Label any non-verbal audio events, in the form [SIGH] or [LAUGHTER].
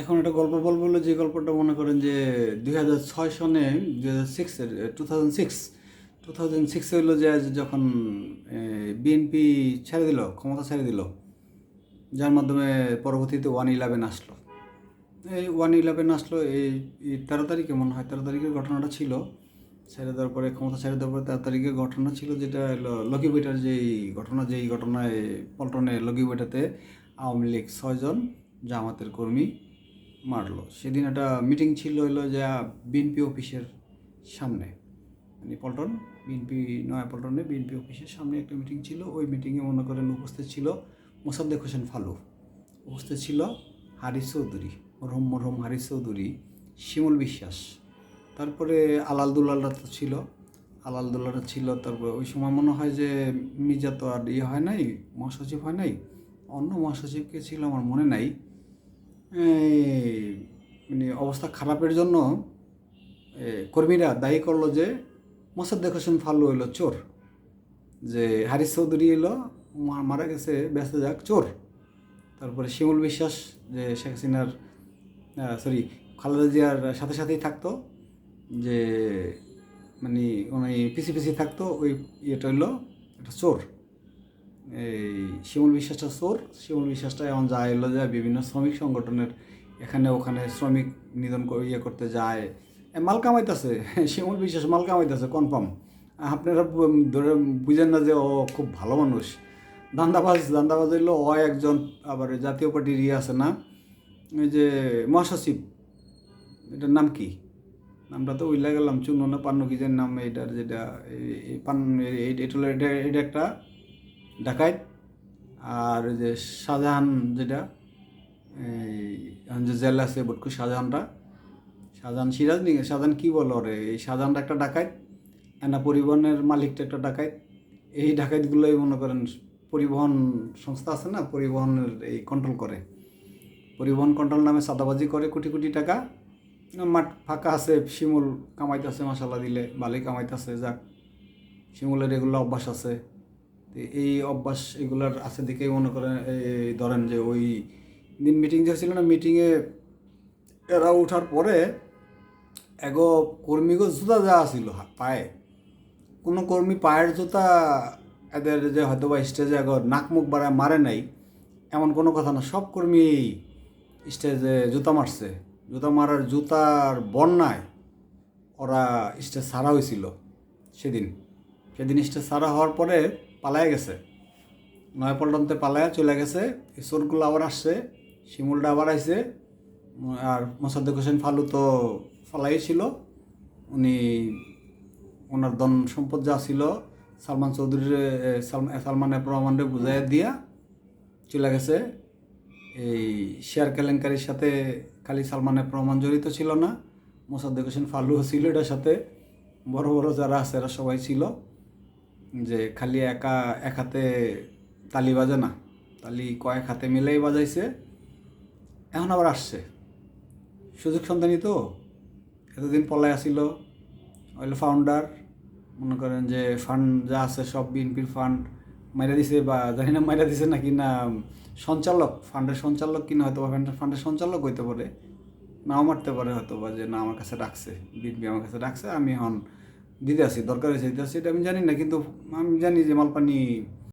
এখন একটা গল্প বলব বলে যে গল্পটা মনে করেন যে দুই হাজার ছয় সনে, দুই হাজার সিক্সের two thousand six two thousand সিক্সে হইল যে যখন বিএনপি ছেড়ে দিল, ক্ষমতা ছেড়ে দিল, যার মাধ্যমে পরবর্তীতে ওয়ান ইলেভেন আসলো। এই ওয়ান ইলেভেন আসলো, এই তেরো তারিখে মনে হয়, তেরো তারিখের ঘটনাটা ছিল, ছেড়ে দেওয়ার পরে, ক্ষমতা ছেড়ে দেওয়ার পরে তেরো তারিখের ঘটনা ছিল, যেটা হলো লগি বইটার যেই ঘটনা, যেই ঘটনায় পল্টনে লগি বইটাতে আওয়ামী লীগ ছয়জন জামাতের কর্মী মারলো। সেদিন একটা মিটিং ছিল হলো যে বিএনপি অফিসের সামনে। মানে পল্টন বিএনপি নয়া পল্টনে বিএনপি অফিসের সামনে একটা মিটিং ছিল। ওই মিটিংয়ে মনে করেন উপস্থিত ছিল মোসাদ্দেক হোসেন ফালু। উপস্থিত ছিল হারিস চৌধুরী, মরহম মরহম হারিস চৌধুরী, শিমুল বিশ্বাস। তারপরে আলাল দুলালরা তো ছিল। আলাল দুলালরা ছিল, তারপরে ওই সময় মনে হয় যে মির্জা তো আর ইয়ে হয় নাই, মহাসচিব হয় নাই। অন্য মহাসচিবকে ছিল আমার মনে নাই। মানে অবস্থা খারাপের জন্য কর্মীরা দায়ী করল যে মোসাদ্দেক হোসেন ফাল্লু হইল চোর, যে হারিস চৌধুরী এলো মারা গেছে, ব্যস্ত যাক, চোর। তারপরে শিমুল বিশ্বাস, যে শেখ হাসিনার সরি, খালেদা জিয়ার সাথে সাথেই থাকতো, যে মানে উনি পিছি পিছি থাকতো, ওই ইয়েটা হইল একটা চোর। এই শিমুল বিশ্বাসটা চোর। শিমুল বিশ্বাসটা এমন যায় এলো যায় বিভিন্ন শ্রমিক সংগঠনের এখানে ওখানে শ্রমিক নিধন ইয়ে করতে যায়। মাল কামাইতেছে। [LAUGHS] শিমুল বিশ্বাস মাল কামাইতেছে কনফার্ম আপনারা ধরে বুঝেন না যে ও খুব ভালো মানুষ। দান্দাবাজ দান্দাবাজ হইল ও একজন আবার জাতীয় পার্টির ইয়ে আছে না? ওই যে মহাসচিব। এটার নাম কি? নামটা তো উইলা গেলাম চুনো না যেন নাম এটার যেটা, এই- পান এটা এটা একটা ডাকাইত আর যে শাহজাহান যেটা, এই জেল আছে বটকু শাহজাহানটা, শাহজাহান সিরাজ নি শাহজাহান কি বলো রে এই শাহজাহানটা একটা ডাকাইত এনা পরিবহনের মালিকটা একটা ডাকাইত এই ডাকাইতগুলোই মনে করেন পরিবহন সংস্থা আছে না, পরিবহনের এই কন্ট্রোল করে। পরিবহন কন্ট্রোল নামে সাদাবাজি করে কোটি কোটি টাকা। মাঠ ফাঁকা আছে, শিমুল কামাইতেছে মশালা দিলে বালি কামাইতেছে, যাক। শিমুলের এগুলো অভ্যাস আছে। এই অভ্যাস এগুলার আছে দেখেই মনে করেন এই ধরেন যে ওই দিন মিটিং যে ছিল না মিটিংয়ে এরা ওঠার পরে এগো কর্মীগো জুতা দেওয়া ছিল পায়ে। কোনো কর্মী পায়ের জুতা এদের যে হয়তো বা স্টেজে এগো নাক মুখ বাড়ায় মারে নাই, এমন কোনো কথা না। সব কর্মী স্টেজে জুতা মারছে। জুতা মারার জুতার বন্যায় ওরা স্টেজ সারা হয়েছিল সেদিন। সেদিন স্টেজ সারা হওয়ার পরে পালায় গেছে। নয়াপল্টনতে পালায় চলে গেছে। এই চোরগুলো আবার আসছে। শিমুলটা আবার উম, আর মোসাদ্দেক হোসেন ফালু তো ফালাই ছিল। উনি ওনার ধন সম্পদ যা ছিল সালমান চৌধুরীর সালমানের রহমানরে বুঝাই দিয়া চলে গেছে। এই শেয়ার কেলেঙ্কারির সাথে খালি সালমানের রহমান জড়িত ছিল না। মোসাদ্দেক হোসেন ফালুও ছিল এটার সাথে। বড় বড় যারা আছে এরা সবাই ছিল। যে খালি একা, এক হাতে তালি বাজে না। তালি কয়েক হাতে মিলেই বাজাইছে। এখন আবার আসছে। সুযোগ সন্ধানী তো। এতদিন পলায় আসিল। হইল ফাউন্ডার মনে করেন যে ফান্ড যা আছে সব বিএনপির ফান্ড মাইরা দিছে বা জানি না মাইরা দিছে নাকি না, সঞ্চালক ফান্ডের সঞ্চালক কিনা হয়তো বা ফান্ডের সঞ্চালক হইতে পারে। নাও মারতে পারে হয়তো বা যে না আমার কাছে ডাকছে বিএনপি আমার কাছে ডাকছে আমি এখন দিতে আসি, দরকার হয়েছে দিতে আসি, এটা আমি জানি না, কিন্তু আমি জানি যে মালপানি